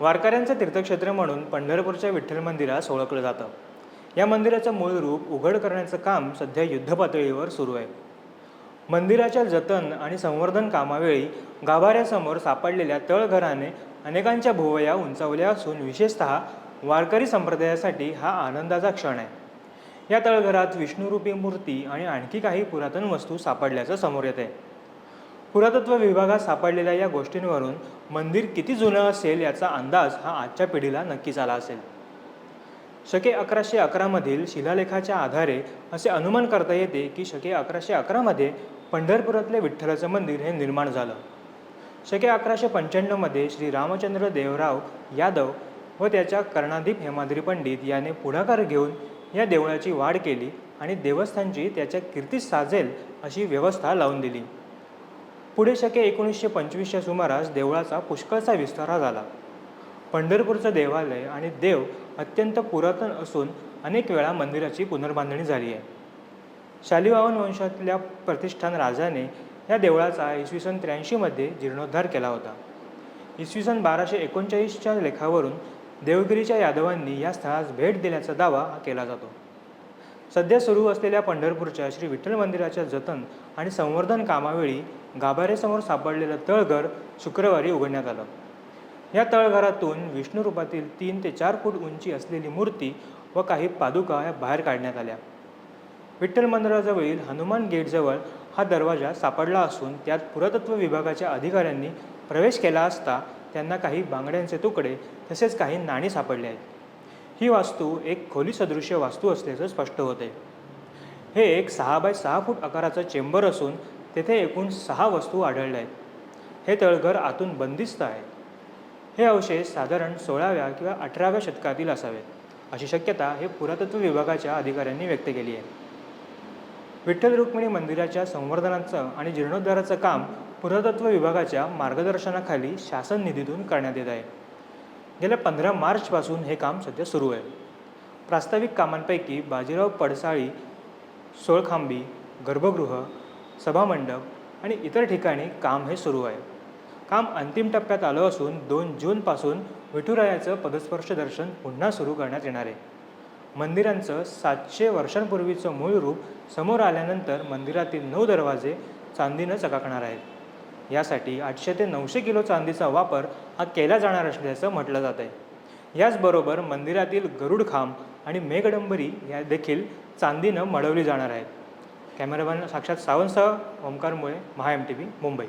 वारकऱ्यांचं तीर्थक्षेत्र म्हणून पंढरपूरच्या विठ्ठल मंदिरास ओळखलं जातं. या मंदिराचं मूळ रूप उघड करण्याचं काम सध्या युद्धपातळीवर सुरू आहे. मंदिराच्या जतन आणि संवर्धन कामावेळी गाभाऱ्यासमोर सापडलेल्या तळघराने अनेकांच्या भुवया उंचावल्या असून विशेषतः वारकरी संप्रदायासाठी हा आनंदाचा क्षण आहे. या तळघरात विष्णुरूपी मूर्ती आणि आणखी काही पुरातन वस्तू सापडल्याचं समोर येत आहे पुरातत्व विभागात सापडलेल्या या गोष्टींवरून मंदिर किती जुनं असेल याचा अंदाज हा आजच्या पिढीला नक्कीच आला असेल. शके अकराशे अकरामधील शिलालेखाच्या आधारे असे अनुमान करता येते की शके अकराशे अकरामध्ये पंढरपुरातले विठ्ठलाचं मंदिर हे निर्माण झालं. शके अकराशे पंच्याण्णवमध्ये श्री रामचंद्र देवराव यादव व त्याच्या कर्णाधीप हेमाद्री पंडित याने पुढाकार घेऊन या देवळाची वाढ केली आणि देवस्थानची त्याच्या कीर्तीस साजेल अशी व्यवस्था लावून दिली. पुढे शके एकोणीसशे पंचवीसच्या सुमारास देवळाचा पुष्कळचा विस्तार झाला. पंढरपूरचं देवालय आणि देव अत्यंत पुरातन असून अनेक वेळा मंदिराची पुनर्बांधणी झाली आहे. शालिवाहन वंशातल्या प्रतिष्ठान राजाने या देवळाचा इसवी सन त्र्याऐंशीमध्ये जीर्णोद्धार केला होता. इसवी सन बाराशे एकोणचाळीसच्या लेखावरून देवगिरीच्या यादवांनी या स्थळास भेट दिल्याचा दावा केला जातो. सध्या सुरू असलेल्या पंढरपूरच्या श्री विठ्ठल मंदिराच्या जतन आणि संवर्धन कामावेळी गाभाऱ्यासमोर सापडलेलं तळघर शुक्रवारी उघडण्यात आलं. या तळघरातून विष्णू रूपातील तीन ते चार फूट उंची असलेली मूर्ती व काही पादुका या बाहेर काढण्यात आल्या. विठ्ठल मंदिराजवळील हनुमान गेटजवळ हा दरवाजा सापडला असून त्यात पुरातत्व विभागाच्या अधिकाऱ्यांनी प्रवेश केला असता त्यांना काही बांगड्यांचे तुकडे तसेच काही नाणी सापडले आहेत. ही वास्तू एक खोली सदृश्य वास्तू असल्याचं स्पष्ट होते. हे एक सहा बाय सहा फूट आकाराचं चेंबर असून तेथे एकूण सहा वस्तू आढळल्या आहेत. हे तळघर आतून बंदिस्त आहे. हे अवशेष साधारण सोळाव्या किंवा अठराव्या शतकातील असावेत. अशी शक्यता हे पुरातत्व विभागाच्या अधिकाऱ्यांनी व्यक्त केली आहे. विठ्ठल रुक्मिणी मंदिराच्या संवर्धनाचं आणि जीर्णोद्धाराचं काम पुरातत्व विभागाच्या मार्गदर्शनाखाली शासन निधीतून करण्यात येत आहे. गेल्या पंधरा मार्चपासून हे काम सध्या सुरू आहे. प्रास्ताविक कामांपैकी बाजीराव पडसाळी सोळखांबी गर्भगृह सभामंडप आणि इतर ठिकाणी काम हे सुरू आहे. काम अंतिम टप्प्यात आलं असून दोन जूनपासून विठुरायाचं पदस्पर्श दर्शन पुन्हा सुरू करण्यात येणार आहे. मंदिरांचं सातशे वर्षांपूर्वीचं मूळ रूप समोर आल्यानंतर मंदिरातील नऊ दरवाजे चांदीनं चकाकणार आहेत. यासाठी आठशे ते नऊशे किलो चांदीचा वापर हा केला जाणार असल्याचं म्हटलं जात आहे याचबरोबर मंदिरातील गरुडखांब आणि मेघडंबरी या देखील चांदीनं मळवली जाणार आहेत. कॅमेरामॅन साक्षात सावंतसह Omkar Mule Maha M T V Mumbai.